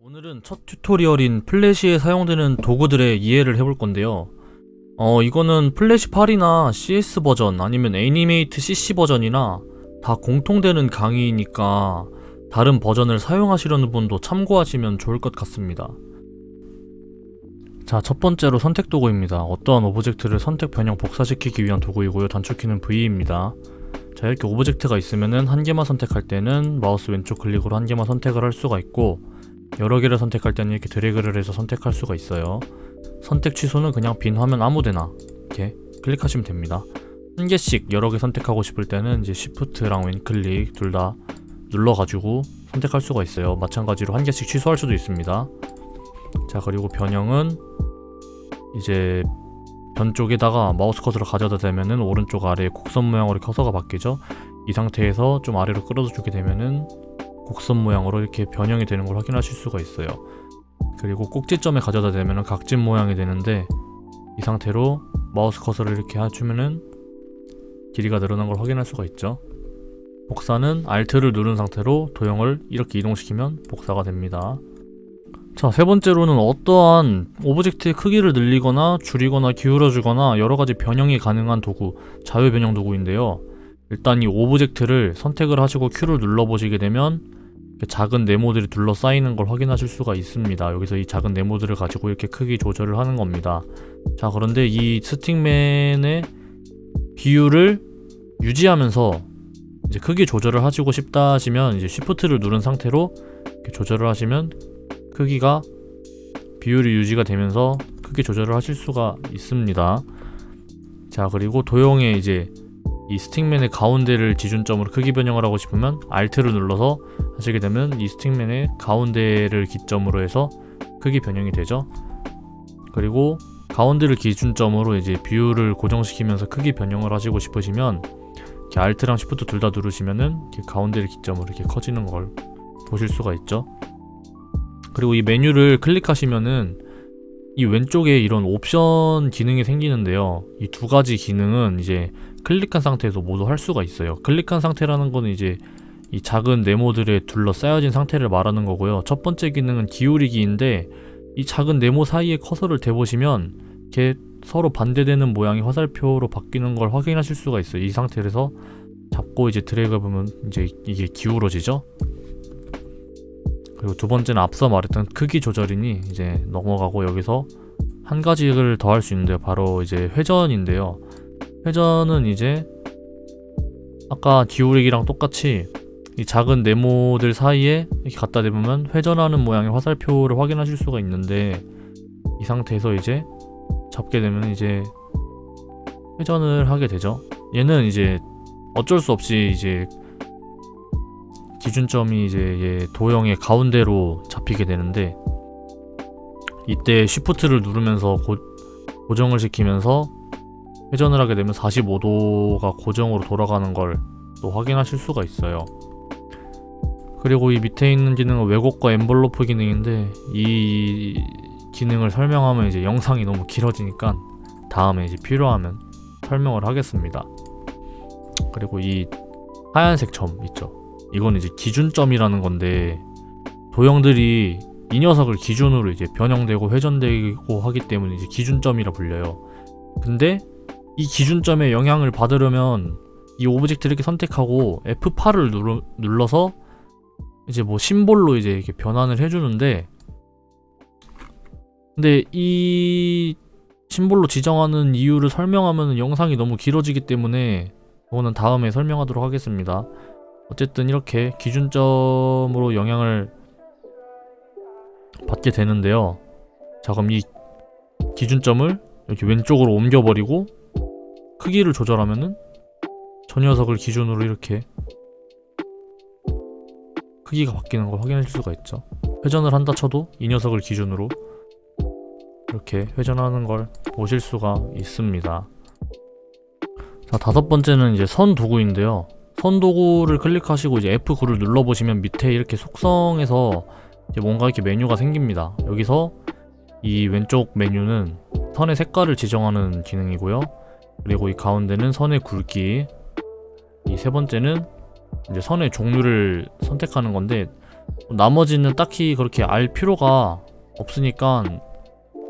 오늘은 첫 튜토리얼인 플래시에 사용되는 도구들의 이해를 해볼 건데요. 어, 이거는 플래시 8이나 CS 버전 아니면 애니메이트 CC 버전이나 다 공통되는 강의이니까 다른 버전을 사용하시려는 분도 참고하시면 좋을 것 같습니다. 자, 첫 번째로 선택 도구입니다. 어떠한 오브젝트를 선택 변형 복사시키기 위한 도구이고요. 단축키는 V입니다. 자, 이렇게 오브젝트가 있으면은 한 개만 선택할 때는 마우스 왼쪽 클릭으로 한 개만 선택을 할 수가 있고 여러 개를 선택할 때는 이렇게 드래그를 해서 선택할 수가 있어요. 선택 취소는 그냥 빈 화면 아무데나 이렇게 클릭하시면 됩니다. 한 개씩 여러 개 선택하고 싶을 때는 이제 Shift랑 왼클릭 둘 다 눌러가지고 선택할 수가 있어요. 마찬가지로 한 개씩 취소할 수도 있습니다. 자 그리고 변형은 이제 변 쪽에다가 마우스 커서를 가져다 대면은 오른쪽 아래에 곡선 모양으로 커서가 바뀌죠. 이 상태에서 좀 아래로 끌어다 주게 되면은 곡선 모양으로 이렇게 변형이 되는 걸 확인하실 수가 있어요. 그리고 꼭지점에 가져다 대면은 각진 모양이 되는데 이 상태로 마우스 커서를 이렇게 해주면은 길이가 늘어난 걸 확인할 수가 있죠. 복사는 Alt를 누른 상태로 도형을 이렇게 이동시키면 복사가 됩니다. 자, 세 번째로는 어떠한 오브젝트의 크기를 늘리거나 줄이거나 기울여주거나 여러 가지 변형이 가능한 도구, 자유 변형 도구인데요. 일단 이 오브젝트를 선택을 하시고 Q를 눌러보시게 되면 작은 네모들이 둘러싸이는 걸 확인하실 수가 있습니다. 여기서 이 작은 네모들을 가지고 이렇게 크기 조절을 하는 겁니다. 자, 그런데 이 스틱맨의 비율을 유지하면서 이제 크기 조절을 하시고 싶다 하시면 이제 Shift를 누른 상태로 조절을 하시면 크기가 비율이 유지가 되면서 크기 조절을 하실 수가 있습니다. 자, 그리고 도형에 이제 이 스틱맨의 가운데를 기준점으로 크기 변형을 하고 싶으면 Alt를 눌러서 하시게 되면 이 스틱맨의 가운데를 기점으로 해서 크기 변형이 되죠. 그리고 가운데를 기준점으로 이제 비율을 고정시키면서 크기 변형을 하시고 싶으시면 이렇게 Alt랑 Shift 둘 다 누르시면은 가운데를 기점으로 이렇게 커지는 걸 보실 수가 있죠. 그리고 이 메뉴를 클릭하시면은 이 왼쪽에 이런 옵션 기능이 생기는데요. 이 두 가지 기능은 이제 클릭한 상태에서 모두 할 수가 있어요. 클릭한 상태라는 거는 이제 이 작은 네모들에 둘러싸여진 상태를 말하는 거고요. 첫 번째 기능은 기울이기인데 이 작은 네모 사이에 커서를 대보시면 이렇게 서로 반대되는 모양의 화살표로 바뀌는 걸 확인하실 수가 있어요. 이 상태에서 잡고 이제 드래그 보면 이제 이게 기울어지죠. 그리고 두 번째는 앞서 말했던 크기 조절이니 이제 넘어가고 여기서 한 가지를 더 할 수 있는데요. 바로 이제 회전인데요. 회전은 이제 아까 기울이기랑 똑같이 이 작은 네모들 사이에 이렇게 갖다 대보면 회전하는 모양의 화살표를 확인하실 수가 있는데 이 상태에서 이제 잡게 되면 이제 회전을 하게 되죠. 얘는 이제 어쩔 수 없이 이제 기준점이 이제 얘 도형의 가운데로 잡히게 되는데 이때 Shift를 누르면서 고, 고정을 시키면서 회전을 하게 되면 45도가 고정으로 돌아가는 걸 또 확인하실 수가 있어요. 그리고 이 밑에 있는 기능은 왜곡과 엠블로프 기능인데 이 기능을 설명하면 이제 영상이 너무 길어지니까 다음에 이제 필요하면 설명을 하겠습니다. 그리고 이 하얀색 점 있죠. 이건 이제 기준점이라는 건데 도형들이 이 녀석을 기준으로 이제 변형되고 회전되고 하기 때문에 이제 기준점이라 불려요. 근데 이 기준점에 영향을 받으려면 이 오브젝트를 이렇게 선택하고 F8을 누르, 눌러서 이제 뭐 심볼로 이제 이렇게 변환을 해주는데 근데 이 심볼로 지정하는 이유를 설명하면 영상이 너무 길어지기 때문에 그거는 다음에 설명하도록 하겠습니다. 어쨌든 이렇게 기준점으로 영향을 받게 되는데요. 자, 그럼 이 기준점을 이렇게 왼쪽으로 옮겨버리고 크기를 조절하면은 저 녀석을 기준으로 이렇게 크기가 바뀌는 걸 확인할 수가 있죠. 회전을 한다 쳐도 이 녀석을 기준으로 이렇게 회전하는 걸 보실 수가 있습니다. 자, 다섯 번째는 이제 선 도구인데요. 선 도구를 클릭하시고 이제 F9를 눌러보시면 밑에 이렇게 속성에서 뭔가 이렇게 메뉴가 생깁니다. 여기서 이 왼쪽 메뉴는 선의 색깔을 지정하는 기능이고요. 그리고 이 가운데는 선의 굵기, 이 세 번째는 이제 선의 종류를 선택하는 건데 나머지는 딱히 그렇게 알 필요가 없으니까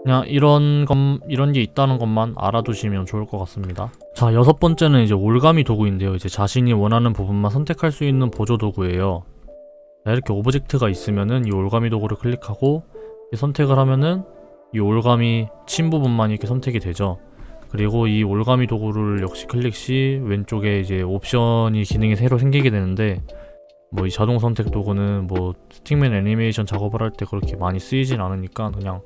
그냥 이런 것 이런 게 있다는 것만 알아두시면 좋을 것 같습니다. 자 여섯 번째는 이제 올가미 도구인데요. 이제 자신이 원하는 부분만 선택할 수 있는 보조 도구예요. 자, 이렇게 오브젝트가 있으면은 이 올가미 도구를 클릭하고 이 선택을 하면은 이 올가미 친 부분만 이렇게 선택이 되죠. 그리고 이 올가미 도구를 역시 클릭 시 왼쪽에 이제 옵션이 기능이 새로 생기게 되는데 뭐 이 자동 선택 도구는 뭐 스틱맨 애니메이션 작업을 할 때 그렇게 많이 쓰이진 않으니까 그냥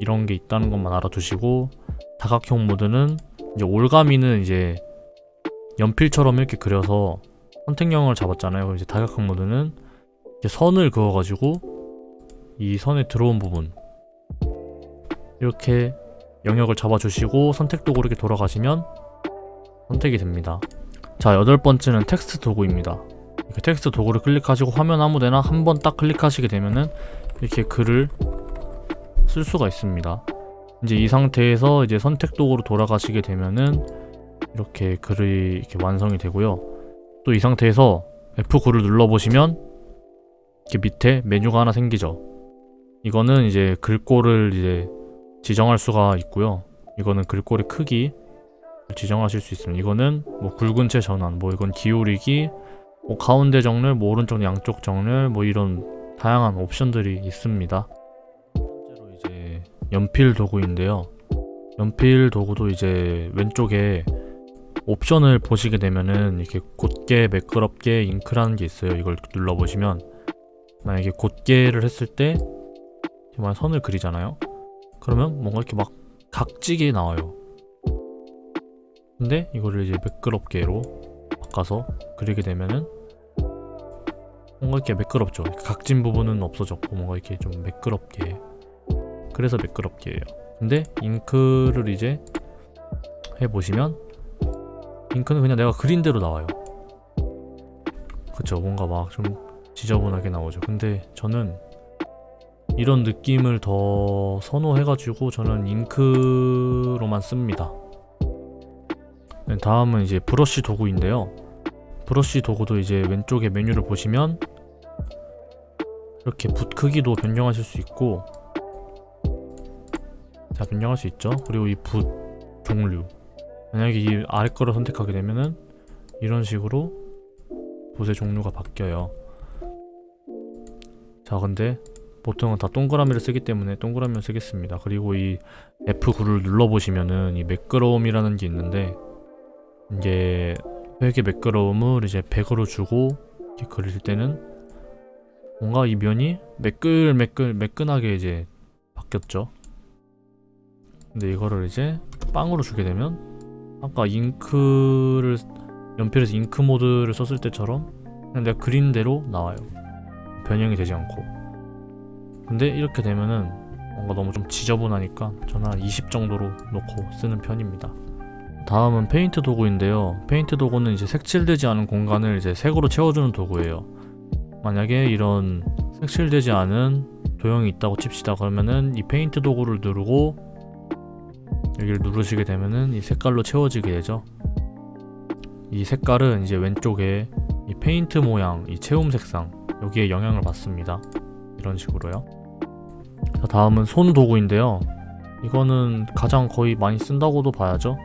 이런 게 있다는 것만 알아두시고 다각형 모드는 이제 올가미는 이제 연필처럼 이렇게 그려서 선택형을 잡았잖아요. 그럼 이제 다각형 모드는 이제 선을 그어가지고 이 선에 들어온 부분 이렇게 영역을 잡아주시고 선택 도구 이렇게 돌아가시면 선택이 됩니다. 자 여덟 번째는 텍스트 도구입니다. 이렇게 텍스트 도구를 클릭하시고 화면 아무데나 한 번 딱 클릭하시게 되면은 이렇게 글을 쓸 수가 있습니다. 이제 이 상태에서 이제 선택 도구로 돌아가시게 되면은 이렇게 글이 이렇게 완성이 되고요. 또 이 상태에서 F9를 눌러 보시면 이렇게 밑에 메뉴가 하나 생기죠. 이거는 이제 글꼴을 이제 지정할 수가 있고요. 이거는 글꼴의 크기 지정하실 수 있습니다. 이거는 뭐 굵은체 전환, 뭐 이건 기울이기, 뭐 가운데 정렬, 뭐 오른쪽 양쪽 정렬, 뭐 이런 다양한 옵션들이 있습니다. 연필 도구인데요. 연필 도구도 이제 왼쪽에 옵션을 보시게 되면은 이렇게 곧게 매끄럽게 잉크라는 게 있어요. 이걸 눌러 보시면 만약에 곧게를 했을 때 정말 선을 그리잖아요. 그러면 뭔가 이렇게 막 각지게 나와요. 근데 이거를 이제 매끄럽게로 바꿔서 그리게 되면은 뭔가 이렇게 매끄럽죠. 각진 부분은 없어졌고 뭔가 이렇게 좀 매끄럽게 그래서 매끄럽게예요. 근데 잉크를 이제 해보시면 잉크는 그냥 내가 그린 대로 나와요. 그쵸 뭔가 막 좀 지저분하게 나오죠. 근데 저는 이런 느낌을 더 선호해가지고 저는 잉크로만 씁니다. 네, 다음은 이제 브러쉬 도구인데요. 브러쉬 도구도 이제 왼쪽에 메뉴를 보시면 이렇게 붓 크기도 변경하실 수 있고 자 변경할 수 있죠. 그리고 이 붓 종류 만약에 이 아래 거를 선택하게 되면은 이런 식으로 붓의 종류가 바뀌어요. 자 근데 보통은 다 동그라미를 쓰기 때문에 동그라미를 쓰겠습니다. 그리고 이 F9를 눌러보시면은 이 매끄러움이라는 게 있는데 이게 획의 매끄러움을 이제 100으로 주고 이렇게 그릴 때는 뭔가 이 면이 매끌매끌 매끈하게 이제 바뀌었죠. 근데 이거를 이제 빵으로 주게 되면 아까 잉크를 연필에서 잉크 모드를 썼을 때처럼 그냥 내가 그린 대로 나와요. 변형이 되지 않고. 근데 이렇게 되면은 뭔가 너무 좀 지저분하니까 저는 한 20 정도로 놓고 쓰는 편입니다. 다음은 페인트 도구인데요. 페인트 도구는 이제 색칠되지 않은 공간을 이제 색으로 채워주는 도구예요. 만약에 이런 색칠되지 않은 도형이 있다고 칩시다. 그러면은 이 페인트 도구를 누르고 여기를 누르시게 되면은 이 색깔로 채워지게 되죠. 이 색깔은 이제 왼쪽에 이 페인트 모양, 이 채움 색상 여기에 영향을 받습니다. 이런 식으로요. 자, 다음은 손 도구인데요. 이거는 가장 거의 많이 쓴다고도 봐야죠.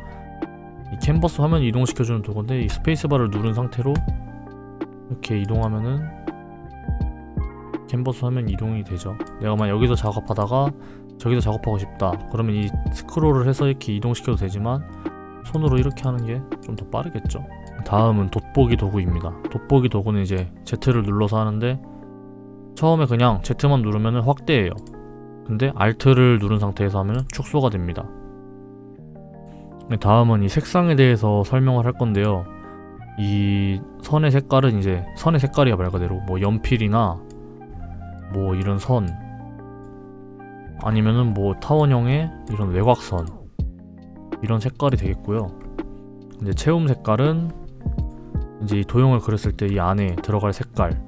이 캔버스 화면 이동시켜주는 도구인데 이 스페이스바를 누른 상태로 이렇게 이동하면은 캔버스 화면 이동이 되죠. 내가 만약 여기서 작업하다가 저기서 작업하고 싶다. 그러면 이 스크롤을 해서 이렇게 이동시켜도 되지만 손으로 이렇게 하는 게 좀 더 빠르겠죠. 다음은 돋보기 도구입니다. 돋보기 도구는 이제 Z를 눌러서 하는데 처음에 그냥 Z만 누르면 확대해요. 근데 Alt를 누른 상태에서 하면 축소가 됩니다. 네, 다음은 이 색상에 대해서 설명을 할 건데요. 이 선의 색깔은 이제 선의 색깔이야 말 그대로 뭐 연필이나 뭐 이런 선 아니면은 뭐 타원형의 이런 외곽선 이런 색깔이 되겠고요. 이제 채움 색깔은 이제 이 도형을 그렸을 때 이 안에 들어갈 색깔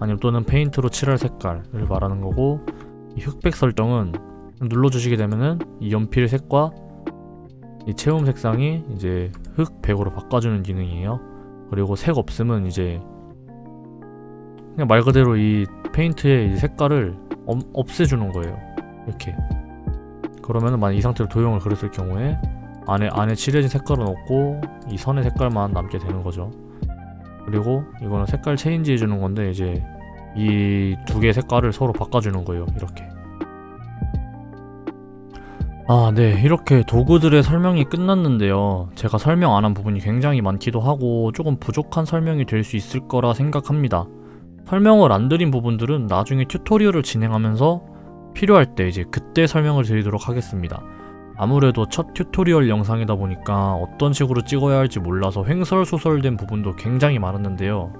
아니면 또는 페인트로 칠할 색깔을 말하는 거고 이 흑백 설정은 눌러주시게 되면은 이 연필 색과 이 채움 색상이 이제 흑, 백으로 바꿔주는 기능이에요. 그리고 색 없음은 이제 그냥 말 그대로 이 페인트의 이 색깔을 엄- 없애주는 거예요. 이렇게. 그러면은 만약 이 상태로 도형을 그렸을 경우에 안에 안에 칠해진 색깔은 없고 이 선의 색깔만 남게 되는 거죠. 그리고 이거는 색깔 체인지 해주는 건데 이제 이 두 개의 색깔을 서로 바꿔주는 거예요. 이렇게. 아, 네. 이렇게 도구들의 설명이 끝났는데요. 제가 설명 안 한 부분이 굉장히 많기도 하고 조금 부족한 설명이 될 수 있을 거라 생각합니다. 설명을 안 드린 부분들은 나중에 튜토리얼을 진행하면서 필요할 때 이제 그때 설명을 드리도록 하겠습니다. 아무래도 첫 튜토리얼 영상이다 보니까 어떤 식으로 찍어야 할지 몰라서 횡설수설된 부분도 굉장히 많았는데요.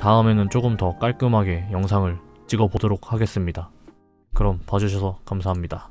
다음에는 조금 더 깔끔하게 영상을 찍어 보도록 하겠습니다. 그럼 봐주셔서 감사합니다.